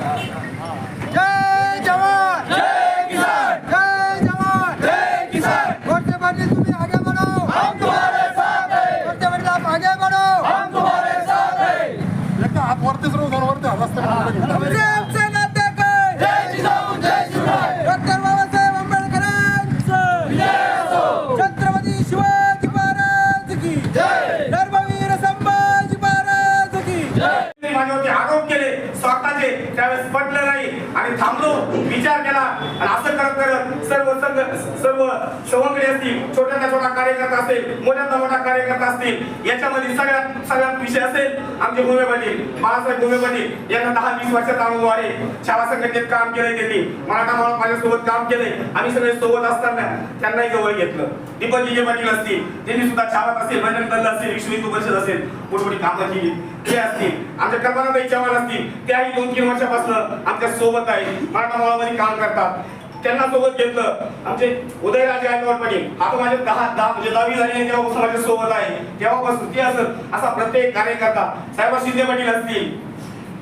जय आणि थांबलो विचार केला आणि असं करत करत सर्व संघ सर्व सवंगडी असतील छोट्यातला छोटा कार्यकर्ता असेल मोठ्यातला मोठा कार्यकर्ता असतील याच्यामध्ये सगळ्यात सगळ्यात विषय असेल आमचे भूमे पाटील बाळासाहेब भूमे पाटील यांना दहा वीस वर्षाचा अनुभव आहे. शाळा संघटनेत काम केलंय त्यांनी. मराठा मला माझ्यासोबत काम केलंय. आम्ही सगळे सोबत असताना त्यांनाही जवळ घेतलं. दीपक विजय पाटील असतील त्यांनी सुद्धा छावत असेल भजन दल असेल विश्व हिंदू परिषद असेल मोठमोठी कामं केली. ते असतील आमच्या कल्पनाबाई चव्हाण असतील त्याही दोन तीन वर्षापासून आमच्यासोबत आहे मराठा काम करतात. त्यांना सोबत घेतलं. आमचे उदयराजे गायकवाड पाटील आता माझे दहा दहा म्हणजे दहावी झाली तेव्हापासून माझ्या सोबत आहे तेव्हापासून ते असत असा प्रत्येक कार्यकर्ता. साहेबा शिंदे पाटील असतील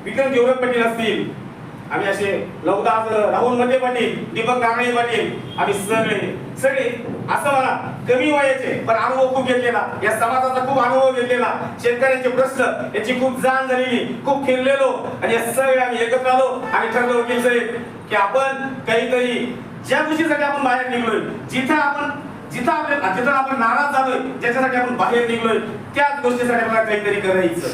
विक्रम देवरत पाटील असतील आम्ही असे लवदास राहुलमध्ये पाटील दीपक कांबळे पाटील आम्ही सगळे सगळे असं म्हणा कमी वयाचे पण अनुभव खूप घेतलेला. या समाजाचा खूप अनुभव घेतलेला. शेतकऱ्यांचे प्रश्न याची खूप जाण झालेली खूप फिरलेलो आणि या सगळे आम्ही एकत्र आलो. आणि ठरलो वकील साहेब की आपण काहीतरी ज्या गोष्टीसाठी आपण बाहेर निघलोय जिथं आपण जिथं आपल्या जिथं आपण नाराज झालोय ज्याच्यासाठी आपण बाहेर निघलोय त्याच गोष्टीसाठी आपल्याला काहीतरी करायचं.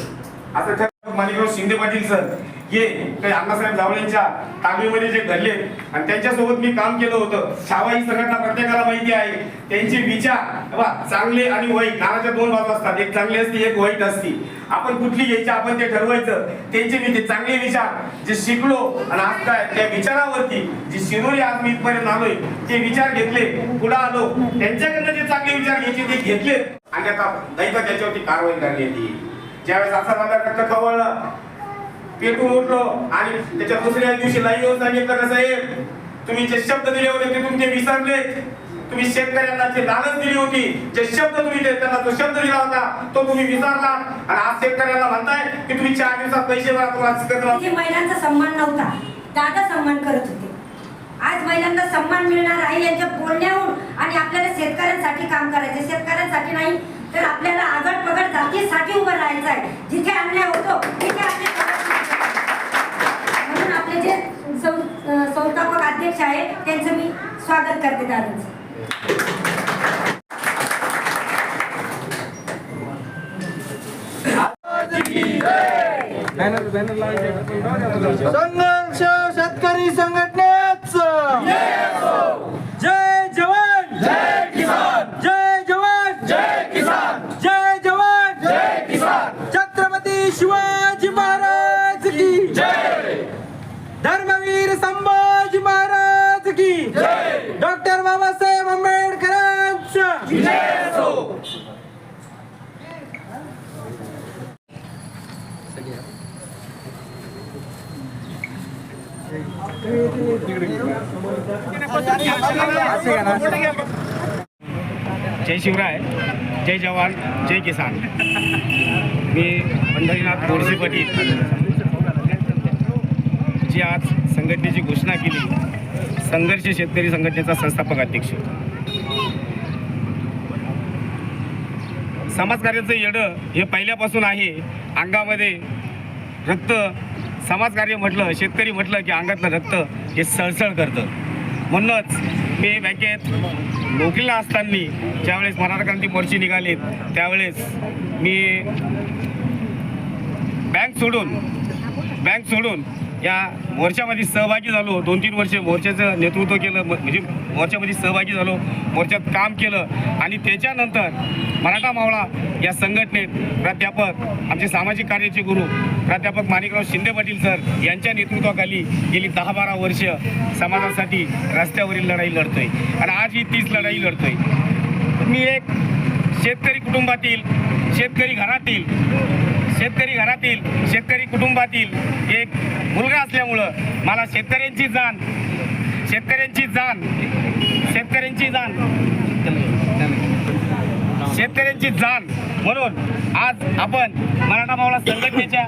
असं ठरलं. माणिकराव शिंदे पाटील सर ये काही अण्णासाहेब जावळेंच्या तालमीमध्ये जे घडले आणि त्यांच्यासोबत मी काम केलं होतं. शावा ही संघटना प्रत्येकाला माहिती आहे. त्यांचे विचार चांगले आणि वाईट. नाण्याच्या दोन बाजू असतात. एक चांगली असते एक वाईट असते. आपण कुठली घ्यायची? आपण ते ठरवायचं. त्यांचे मी ते चांगले विचार जे शिकलो आणि आज काय? त्या विचारावरती जी शिरोरी आज मी इथपर्यंत आलोय ते विचार घेतले. पुढे आलो. त्यांच्याकडनं जे चांगले विचार घ्यायचे ते घेतले. आणि आता नाही तर त्याच्यावरती कारवाई करण्यात येईल. ज्यावेळेस असा माझा रक्त पेटून उठलो आणि त्याच्या दुसऱ्या दिवशी लाईव्ह येऊन सांगितलं का साहेब तुम्ही जे शब्द दिले होते ते तुमचे विसरले तुम्ही शेतकऱ्यांना जे लालच दिली होती जे शब्द तुम्ही त्यांना जो शब्द दिला होता तो तुम्ही विसरला. आणि आज शेतकऱ्यांना म्हणताय की तुम्ही चार दिवसात पैसे भरा तुम्हाला महिलांचा सन्मान नव्हता. दादा सन्मान करत होते. आज महिलांना सन्मान मिळणार आहे यांच्या बोलण्याहून आणि आपल्याला शेतकऱ्यांसाठी काम करायचे. शेतकऱ्यांसाठी नाही तर आपल्याला आगड पगड जातीसाठी उभं राहायचं आहे जिथे अन्याय होतो तिथे आपले सं- संस्थापक अध्यक्ष आहेत त्यांचं मी स्वागत करते दादांचं. संघर्ष शेतकरी संघटनेच. जय जवान. जय किसान जय जवान. जय किसान जय जवान. जय किसान छत्रपती शिवाजी महाराज की जय धर्मवीर संभाजी महाराज की जय डॉक्टर बाबासाहेब आंबेडकरांचं विजय असो जय शिवराय जय जवान जय किसान. मी पंढरीनाथ गोडसे पाटील जी आज संघटनेची घोषणा केली संघर्ष शेतकरी संघटनेचा संस्थापक अध्यक्ष. समाजकार्याचं येडं हे पहिल्यापासून आहे. अंगामध्ये रक्त समाजकार्य म्हटलं शेतकरी म्हटलं की अंगातलं रक्त हे सळसळ करतं. म्हणूनच मी बँकेत नोकरीला असताना ज्यावेळेस मराठा क्रांती मोर्चे निघालेत त्यावेळेस मी बँक सोडून बँक सोडून या मोर्चामध्ये सहभागी झालो. दोन तीन वर्षे मोर्चाचं नेतृत्व केलं. म्हणजे मोर्चामध्ये सहभागी झालो. मोर्चात काम केलं. आणि त्याच्यानंतर मराठा मावळा या संघटनेत प्राध्यापक आमचे सामाजिक कार्याचे गुरु प्राध्यापक माणिकराव शिंदे पाटील सर यांच्या नेतृत्वाखाली गेली दहा बारा वर्ष समाजासाठी रस्त्यावरील लढाई लढतोय. आणि आज ही तीच लढाई लढतोय. मी एक शेतकरी कुटुंबातील शेतकरी घरातील शेतकरी घरातील शेतकरी कुटुंबातील एक मुलगा असल्यामुळं मला शेतकऱ्यांची जाण शेतकऱ्यांची जाण शेतकऱ्यांची जाण. शेतकऱ्यांची जाण म्हणून आज आपण मराठा मावळा संघटनेच्या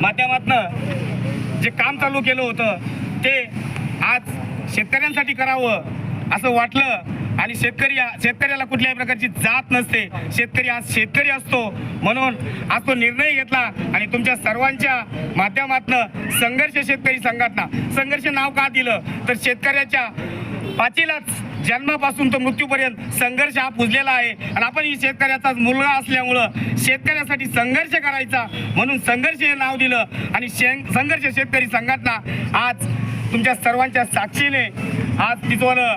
माध्यमातनं जे काम चालू केलं होतं ते आज शेतकऱ्यांसाठी करावं असं वाटलं. आणि शेतकरी शेतकऱ्याला कुठल्याही प्रकारची जात नसते. शेतकरी आज शेतकरी असतो म्हणून आज तो निर्णय घेतला आणि तुमच्या सर्वांच्या माध्यमातनं संघर्ष शेतकरी संघटना संघर्ष नाव का दिलं? तर शेतकऱ्याच्या पाचीलाच जन्मापासून तर मृत्यूपर्यंत संघर्ष हा पुजलेला आहे. आणि आपण ही शेतकऱ्याचाच मुलगा असल्यामुळं शेतकऱ्यासाठी संघर्ष करायचा म्हणून संघर्ष हे नाव दिलं. आणि शें- संघर्ष शेतकरी संघटना आज तुमच्या सर्वांच्या साक्षीने आज तिथं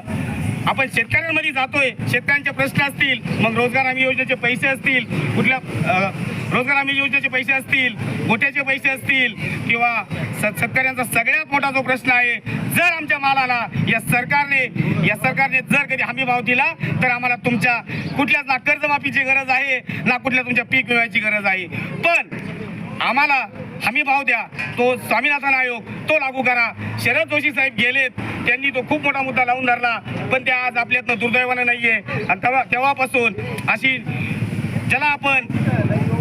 आपण शेतकऱ्यांमध्ये जातोय शेतकऱ्यांचे प्रश्न असतील मग रोजगार हमी योजनेचे पैसे असतील कुठल्या रोजगार हमी योजनेचे पैसे असतील गोट्याचे पैसे असतील किंवा स- शेतकऱ्यांचा सगळ्यात मोठा जो प्रश्न आहे जर आमच्या मालाला या सरकारने या सरकारने जर कधी हमी भाव दिला तर आम्हाला तुमच्या कुठल्याच ना कर्जमाफीची गरज आहे ना कुठल्या तुमच्या पीक विम्याची गरज आहे. पण आम्हाला हमी भाव द्या. तो स्वामीनाथन आयोग. तो लागू करा. शरद जोशी साहेब गेलेत. त्यांनी तो खूप मोठा मुद्दा लावून धरला. पण ते आज आपल्यातनं दुर्दैवानं नाहीये. आणि तेव्हा तेव्हापासून अशी ज्याला आपण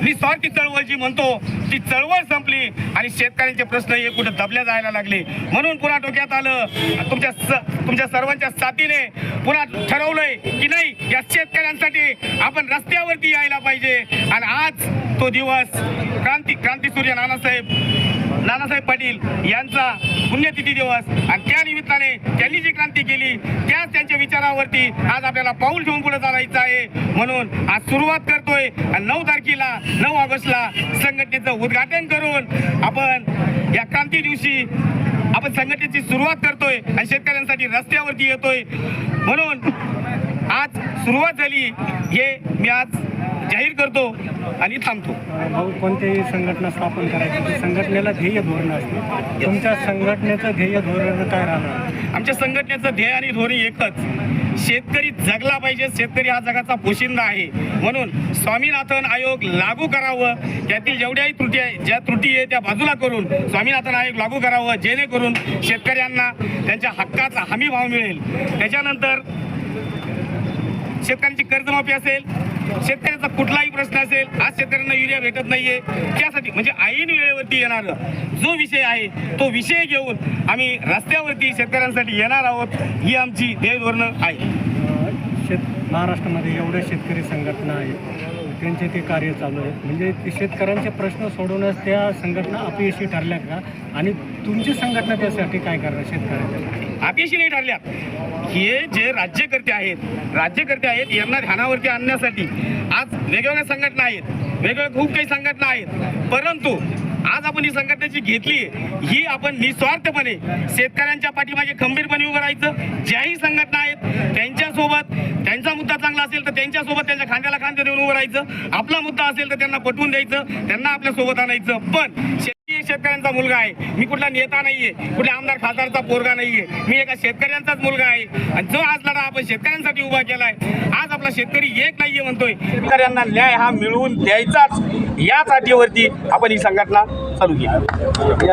निस्वार्थी चळवळ जी म्हणतो ती चळवळ संपली आणि शेतकऱ्यांचे प्रश्न हे कुठे दबल्या जायला लागले. म्हणून पुन्हा डोक्यात आलं तुमच्या स- तुमच्या सर्वांच्या साथीने पुन्हा ठरवलंय की नाही या शेतकऱ्यांसाठी आपण रस्त्यावरती यायला पाहिजे. आणि आज तो दिवस क्रांती क्रांती सूर्य नानासाहेब नानासाहेब पाटील यांचा पुण्यतिथी दिवस. आणि त्या निमित्ताने त्यांनी जी क्रांती केली त्याच त्यांच्या विचारावरती आज आपल्याला पाऊल ठेवून पुढे चालायचं आहे. म्हणून आज सुरुवात करतोय. आणि नऊ तारखेला नऊ ऑगस्टला संघटनेचं उद्घाटन करून आपण या क्रांती दिवशी आपण संघटनेची सुरुवात करतोय आणि शेतकऱ्यांसाठी रस्त्यावरती येतोय. म्हणून आज सुरुवात झाली हे मी आज जाहीर करतो आणि थांबतो. भाऊ कोणत्याही संघटना स्थापन करायची संघटनेला ध्येय धोरण असते. तुमच्या संघटनेचं ध्येय धोरण काय राहणार? आमच्या संघटनेचं ध्येय आणि धोरण एकच. शेतकरी जगला पाहिजे शेतकरी हा जगाचा पोशिंदा आहे. म्हणून स्वामीनाथन आयोग लागू करावं. त्यातील जेवढ्याही त्रुटी आहे ज्या त्रुटी आहे त्या बाजूला करून स्वामीनाथन आयोग लागू करावं जेणेकरून शेतकऱ्यांना त्यांच्या हक्काचा हमी भाव मिळेल. त्याच्यानंतर शेतकऱ्यांची कर्जमाफी असेल शेतकऱ्याचा कुठलाही प्रश्न असेल आज शेतकऱ्यांना युरिया भेटत नाहीये. त्यासाठी म्हणजे ऐन वेळेवरती येणार जो विषय आहे तो विषय घेऊन आम्ही रस्त्यावरती शेतकऱ्यांसाठी येणार आहोत ही आमची ध्येय आहे. शेत महाराष्ट्रामध्ये एवढ्या शेतकरी संघटना आहेत त्यांचे ते कार्य चालू आहे म्हणजे शेतकऱ्यांचे प्रश्न सोडवण्यास त्या संघटना अपयशी ठरल्या का? आणि तुमची संघटना त्यासाठी काय करणार शेतकऱ्यांच्या अपयशी नाही ठरल्या हे जे राज्यकर्ते आहेत राज्यकर्ते आहेत यांना ध्यानावरती आणण्यासाठी आज वेगवेगळ्या संघटना आहेत वेगवेगळ्या खूप काही संघटना आहेत. परंतु आज आपण ही संघटनेची घेतली ही आपण निस्वार्थपणे शेतकऱ्यांच्या पाठीमागे खंबीरपणे उभं राहायचं. ज्याही संघटना आहेत त्यांच्यासोबत त्यांचा मुद्दा चांगला असेल तर त्यांच्यासोबत त्यांच्या खांद्याला खांदे देऊन उभं राहायचं. आपला मुद्दा असेल तर त्यांना पटवून द्यायचं त्यांना आपल्यासोबत आणायचं. पण शेतकऱ्यांचा मुलगा आहे. मी कुठला नेता नाहीये. कुठल्या आमदार खासदारचा पोरगा नाहीये. मी एका शेतकऱ्यांचाच मुलगा आहे. आणि जो आज लढा आपण शेतकऱ्यांसाठी उभा केलाय आज आपला शेतकरी एक नाहीये म्हणतोय. शेतकऱ्यांना न्याय हा मिळवून द्यायचाच. याच अटीवरती आपण ही संघटना चालू केली.